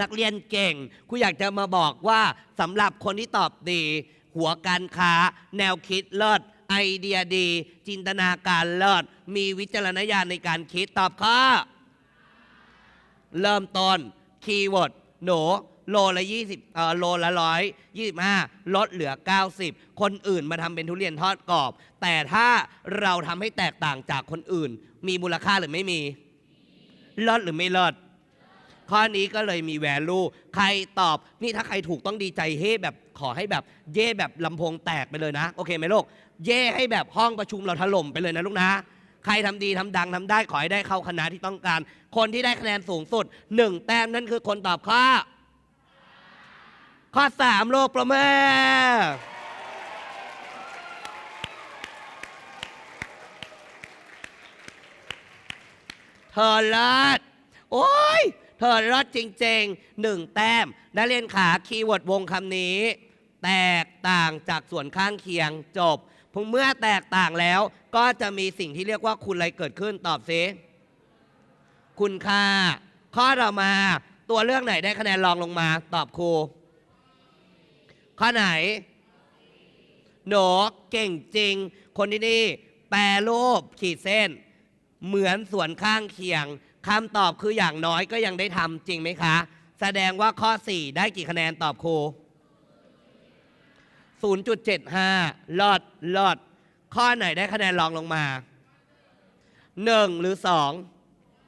นักเรียนเก่งครูอยากจะมาบอกว่าสำหรับคนที่ตอบดี หัวการค้า แนวคิดเลิศไอเดียดี จินตนาการเลิศมีวิจารณญาณในการคิดตอบข้อเริ่มต้นคีย์เวิร์ดหนูโลละ20เอ่อโลละร้อยยี่สิบห้าลดเหลือ 90 คนอื่นมาทำเป็นทุเรียนทอดกรอบ แต่ถ้าเราทำให้แตกต่างจากคนอื่น มีมูลค่าหรือไม่มีลดหรือไม่ลด ข้อนี้ก็เลยมีแวลูใครตอบนี่ถ้าใครถูกต้องดีใจเฮ่แบบขอให้แบบเย่แบบลำโพงแตกไปเลยนะโอเคไหมลูกเย่ให้แบบห้องประชุมเราถล่มไปเลยนะลูกนะ ใครทำดีทำดังทำได้ขอให้ได้เข้าคณะที่ต้องการ คนที่ได้คะแนนสูงสุดหนึ่งแต้มนั่นคือคนตอบข้อ ข้อสามโลกประเมิเธอเลิศโอ้ย เธอเลิศจริงๆหนึ่งแต้มนักเรียนขาคีย์เวิร์ดวงคำนี้ แตกต่างจากส่วนข้างเคียงจบพเมื่อแตกต่างแล้วก็จะมีสิ่งที่เรียกว่าคุณอะไรเกิดขึ้นตอบซิคุณค่า ข้อต่อมาตัวเลือกไหนได้คะแนนรองลงมา ตอบครู ข้อไหนหนูเก่งจริง คนที่นี่แปรรูปขีดเส้น เหมือนส่วนข้างเคียง คำตอบคืออย่างน้อยก็ยังได้ทำจริงไหมคะ แสดงว่าข้อ 4 ได้กี่คะแนนตอบครู 0.75 ลอดลอด ข้อไหนได้คะแนนรองลงมา 1 หรือ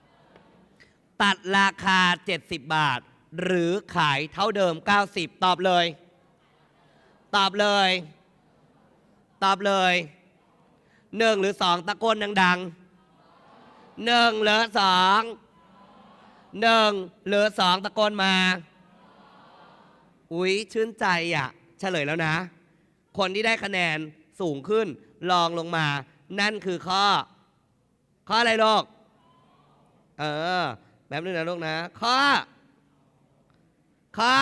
2 ตัดราคา 70 บาท หรือขายเท่าเดิม 90 ตอบเลย ตอบเลย ตอบเลยหนึ่งหรือสองตะโกนดัง ๆ หนึ่งหรือสองหนึ่งหรือสองตะโกนมา อุ๊ย ชื่นใจอะ เฉลยแล้วนะ คนที่ได้คะแนนสูงขึ้นลองลงมา นั่นคือข้อ ข้ออะไรลูกเออแบบนึงนะลูกนะ ข้อ ข้อ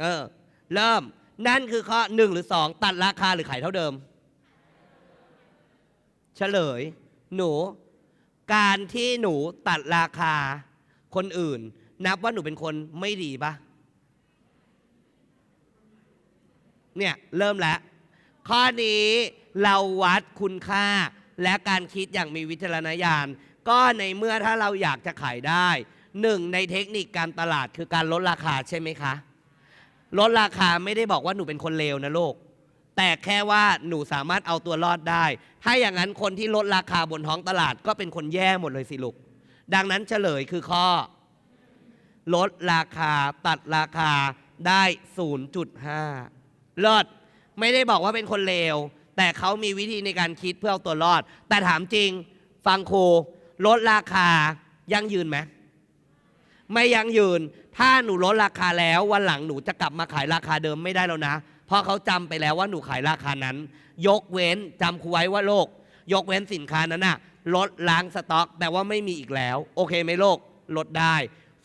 เออ เริ่ม นั่นคือข้อหนึ่งหรือสองตัดราคาหรือขายเท่าเดิม เฉลย หนู การที่หนูตัดราคาคนอื่น นับว่าหนูเป็นคนไม่ดีปะเนี่ย เริ่มแล้ว ข้อนี้เราวัดคุณค่าและการคิดอย่างมีวิจารณญาณ ก็ในเมื่อถ้าเราอยากจะขายได้หนึ่งในเทคนิคการตลาดคือการลดราคาใช่ไหมคะ ลดราคาไม่ได้บอกว่าหนูเป็นคนเลวนะโลก แต่แค่ว่าหนูสามารถเอาตัวรอดได้ ถ้าอย่างนั้นคนที่ลดราคาบนท้องตลาดก็เป็นคนแย่หมดเลยสิลูก ดังนั้นเฉลยคือข้อ ลดราคาตัดราคาได้ 0.5ลดไม่ได้บอกว่าเป็นคนเลว แต่เขามีวิธีในการคิดเพื่อเอาตัวรอด แต่ถามจริง ฟังครูลดราคายั่งยืนไหมไม่ยั่งยืน ถ้าหนูลดราคาแล้ววันหลังหนูจะกลับมาขายราคาเดิมไม่ได้แล้วนะ เพราะเขาจำไปแล้วว่าหนูขายราคานั้น ยกเว้นจำครูไว้ว่าโลก ยกเว้นสินค้านั้นน่ะลดล้างสต็อกแต่ว่าไม่มีอีกแล้ว โอเคไหมโลกลดได้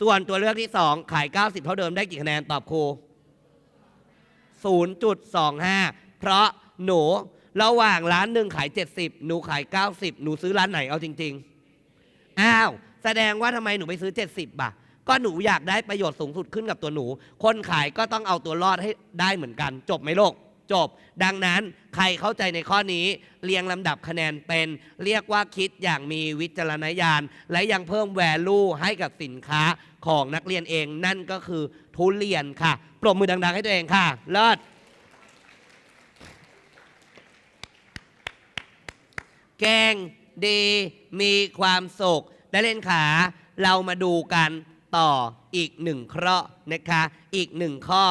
ส่วนตัวเลือกที่ 2 ขาย 90 เท่าเดิมได้กี่คะแนนตอบครู 0.25 เพราะหนูระหว่างร้านหนึ่งขาย 70 หนูขาย 90 หนูซื้อร้านไหนเอาจริง ๆ อ้าว แสดงว่าทำไมหนูไปซื้อ 70บ่ะ ก็หนูอยากได้ประโยชน์สูงสุดขึ้นกับตัวหนู คนขายก็ต้องเอาตัวรอดให้ได้เหมือนกัน จบไหมโลก จบ ดังนั้นใครเข้าใจในข้อนี้ เรียงลำดับคะแนนเป็น เรียกว่าคิดอย่างมีวิจารณญาณ และยังเพิ่มแวลูให้กับสินค้าของนักเรียนเอง นั่นก็คือทุเรียนค่ะ ปรบมือดัง ๆ ให้ตัวเองค่ะเลิศแกงดีมีความสุขได้เล่นขา เรามาดูกัน ต่ออีกหนึ่งเคราะห์นะคะ อีกหนึ่งข้อ